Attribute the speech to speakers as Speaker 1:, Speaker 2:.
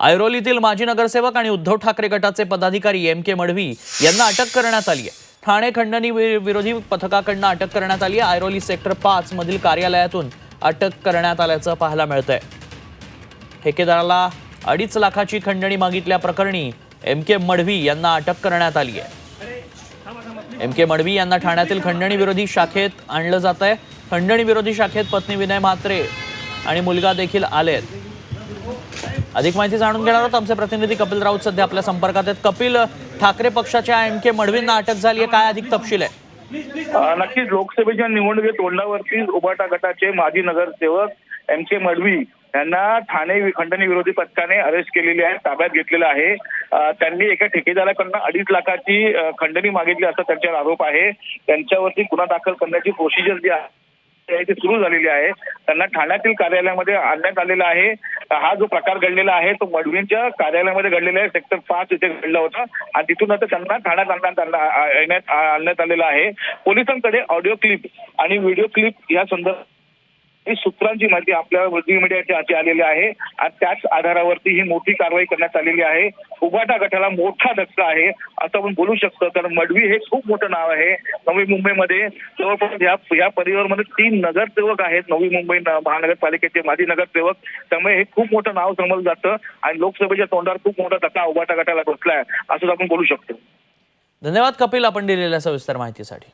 Speaker 1: ऐरोलीतील माजी नगरसेवक आणि उद्धव ठाकरे गटाचे पदाधिकारी एम के मडवी यांना अटक करण्यात आली आहे. ठाणे खंडणी विरोधी पथकाकडनं अटक करण्यात आली आहे. ऐरोली सेक्टर पाच मधील कार्यालयातून अटक करण्यात आल्याचं पाहायला मिळतंय. ठेकेदाराला अडीच लाखाची खंडणी मागितल्याप्रकरणी एम के मडवी यांना अटक करण्यात आली आहे. एम के मडवी यांना ठाण्यातील खंडणी विरोधी शाखेत आणलं जात आहे. खंडणी विरोधी शाखेत पत्नी विनय म्हात्रे आणि मुलगा देखील आले आहेत अधिक माहिती जाणून घेणार आहोत. आमचे प्रतिनिधी कपिल राऊत सध्या आपल्या संपर्कात आहेत. कपिल ठाकरे पक्षाच्या एम के मडवींना अटक झाली आहे. काय अधिक तपशील आहे?
Speaker 2: नक्कीच लोकसभेच्या निवडणुकीत तोंडावरती उभाटा गटाचे माजी नगरसेवक एम के मडवी यांना ठाणे खंडणी विरोधी पथकाने अरेस्ट केलेली आहे ताब्यात घेतलेलं आहे. त्यांनी एका ठेकेदाराकडनं अडीच लाखाची खंडणी मागितली असा त्यांच्यावर आरोप आहे. त्यांच्यावरती गुन्हा दाखल करण्याची प्रोसिजर जी आहे ती सुरू झालेली आहे. त्यांना ठाण्यातील कार्यालयामध्ये आणण्यात आलेला आहे. हा जो प्रकार घडलेला आहे तो मडवींच्या कार्यालयामध्ये घडलेला आहे. सेक्टर पाच इथे घडला होता. आणि तिथून आता त्यांना ठाण्यात आणण्यात येण्यात आणण्यात आलेला आहे. पोलिसांकडे ऑडिओ क्लिप आणि व्हिडिओ क्लिप या संदर्भात ही सूत्रांची माहिती आपल्या वृद्धी मीडियाच्या हाती आलेली आहे. आणि त्याच आधारावरती ही मोठी कारवाई करण्यात आलेली आहे. उगाटा गटाला मोठा धक्का आहे. असं आपण बोलू शकतो. कारण मडवी हे खूप मोठं नाव आहे. नवी मुंबईमध्ये जवळपास या या परिवारमध्ये तीन नगरसेवक आहेत. नवी मुंबई महानगरपालिकेचे माजी नगरसेवक. त्यामुळे हे खूप मोठं नाव समजलं जातं. आणि लोकसभेच्या तोंडावर खूप मोठा धक्का उगाटा गटाला बसलाय. असं आपण बोलू शकतो.
Speaker 1: धन्यवाद कपिल आपण दिलेल्या सविस्तर माहितीसाठी.